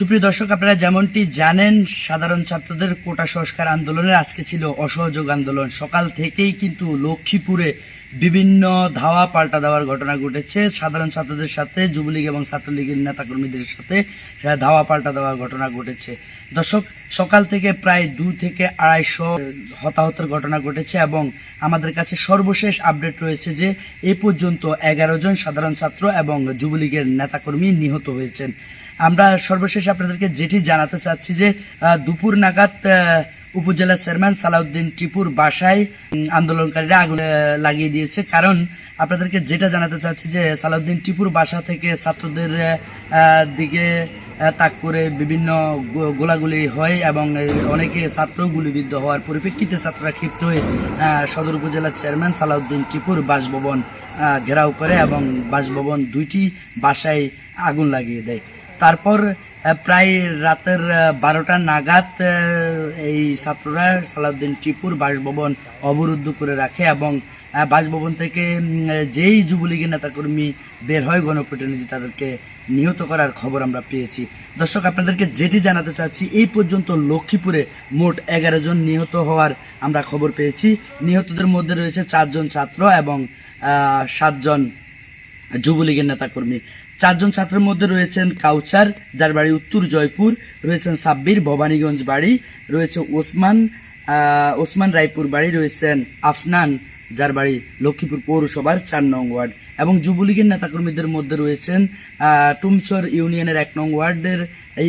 সুপ্রিয় দর্শক, আপনারা যেমনটি জানেন, সাধারণ ছাত্রদের কোটা সংস্কার আন্দোলনের আজকে ছিল অসহযোগ আন্দোলন। সকাল থেকেই কিন্তু লক্ষ্মীপুরে বিভিন্ন ধাওয়া পাল্টা দেওয়ার ঘটনা ঘটেছে। সাধারণ ছাত্রদের সাথে, যুবলীগ এবং ছাত্রলীগের নেতাকর্মীদের সাথে ধাওয়া পাল্টা দেওয়ার ঘটনা ঘটেছে। দর্শক, সকাল থেকে প্রায় দু থেকে আড়াইশো হতাহতের ঘটনা ঘটেছে এবং আমাদের কাছে সর্বশেষ আপডেট রয়েছে যে, এ পর্যন্ত এগারো জন সাধারণ ছাত্র এবং যুবলীগের নেতাকর্মী নিহত হয়েছেন। আমরা সর্বশেষ আপনাদেরকে যেটি জানাতে চাচ্ছি যে দুপুর নাগাদ উপজেলা চেয়ারম্যান সালাউদ্দিন টিপুর বাসায় আন্দোলনকারীরা আগুন লাগিয়ে দিয়েছে। কারণ আপনাদেরকে যেটা জানাতে চাচ্ছি যে, সালাউদ্দিন টিপুর বাসা থেকে ছাত্রদের দিকে তাক করে বিভিন্ন গোলাগুলি হয় এবং অনেকে ছাত্র গুলিবিদ্ধ হওয়ার পরিপ্রেক্ষিতে ছাত্ররা ক্ষিপ্ত হয়ে সদর উপজেলার চেয়ারম্যান সালাউদ্দিন টিপুর বাসভবন ঘেরাও করে এবং বাসভবন দুইটি বাসায় আগুন লাগিয়ে দেয়। তারপর প্রায় রাতের বারোটা নাগাদ এই ছাত্ররা সালাউদ্দিন টিপুর বাসভবন অবরুদ্ধ করে রাখে এবং বাসভবন থেকে যেই যুবলীগের নেতাকর্মী বের হয় গণপ্রতিনিধি তাদেরকে নিহত করার খবর আমরা পেয়েছি। দর্শক, আপনাদেরকে যেটি জানাতে চাচ্ছি, এই পর্যন্ত লক্ষ্মীপুরে মোট এগারো জন নিহত হওয়ার আমরা খবর পেয়েছি। নিহতদের মধ্যে রয়েছে চারজন ছাত্র এবং সাতজন যুবলীগের নেতাকর্মী। চারজন ছাত্রের মধ্যে রয়েছেন কাউচার, যার বাড়ি উত্তর জয়পুর, রয়েছেন সাব্বির, ভবানীগঞ্জ বাড়ি, রয়েছে ওসমান ওসমান রায়পুর বাড়ি, রয়েছেন আফনান, যার বাড়ি লক্ষ্মীপুর পৌরসভার চার নং ওয়ার্ড। এবং যুবলীগের নেতাকর্মীদের মধ্যে রয়েছেন টুমচর ইউনিয়নের এক নং ওয়ার্ডের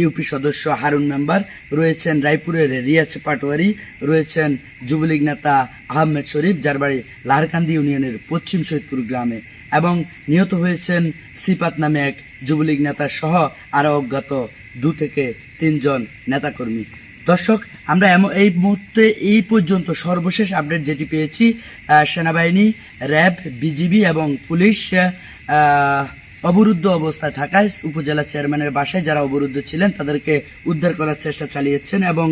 ইউপি সদস্য হারুন মেম্বার রয়েছেন রায়পুরের রিয়াজ পাটোয়ারি, রয়েছেন যুবলীগ নেতা আহমেদ শরীফ, যার বাড়ি লাহারকান্দি ইউনিয়নের পশ্চিম সৈয়দপুর গ্রামে। এবং নিহত হয়েছেন সিপাত নামে এক যুবলীগ নেতা সহ আরও অজ্ঞাত দু থেকে তিনজন নেতাকর্মী। দর্শক, আমরা এমন এই মুহূর্তে এই পর্যন্ত সর্বশেষ আপডেট যেটি পেয়েছি সেনাবাহিনী, র্যাব, বিজিবি এবং পুলিশ অবরুদ্ধ অবস্থায় থাকায় উপজেলা চেয়ারম্যানের বাসায় যারা অবরুদ্ধ ছিলেন, তাদেরকে উদ্ধার করার চেষ্টা চালিয়েছেন এবং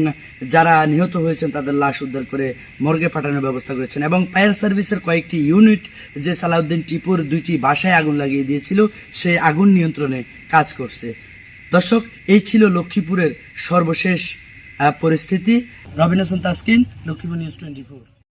যারা নিহত হয়েছেন, তাদের লাশ উদ্ধার করে মর্গে পাঠানোর ব্যবস্থা করেছেন। এবং ফায়ার সার্ভিসের কয়েকটি ইউনিট যে সালাউদ্দিন টিপুর দুইটি বাসায় আগুন লাগিয়ে দিয়েছিল, সে আগুন নিয়ন্ত্রণে কাজ করছে। দর্শক, এই ছিল লক্ষ্মীপুরের সর্বশেষ পরিস্থিতি। Robin Hasan Taskin, Lakshmipur news twenty four.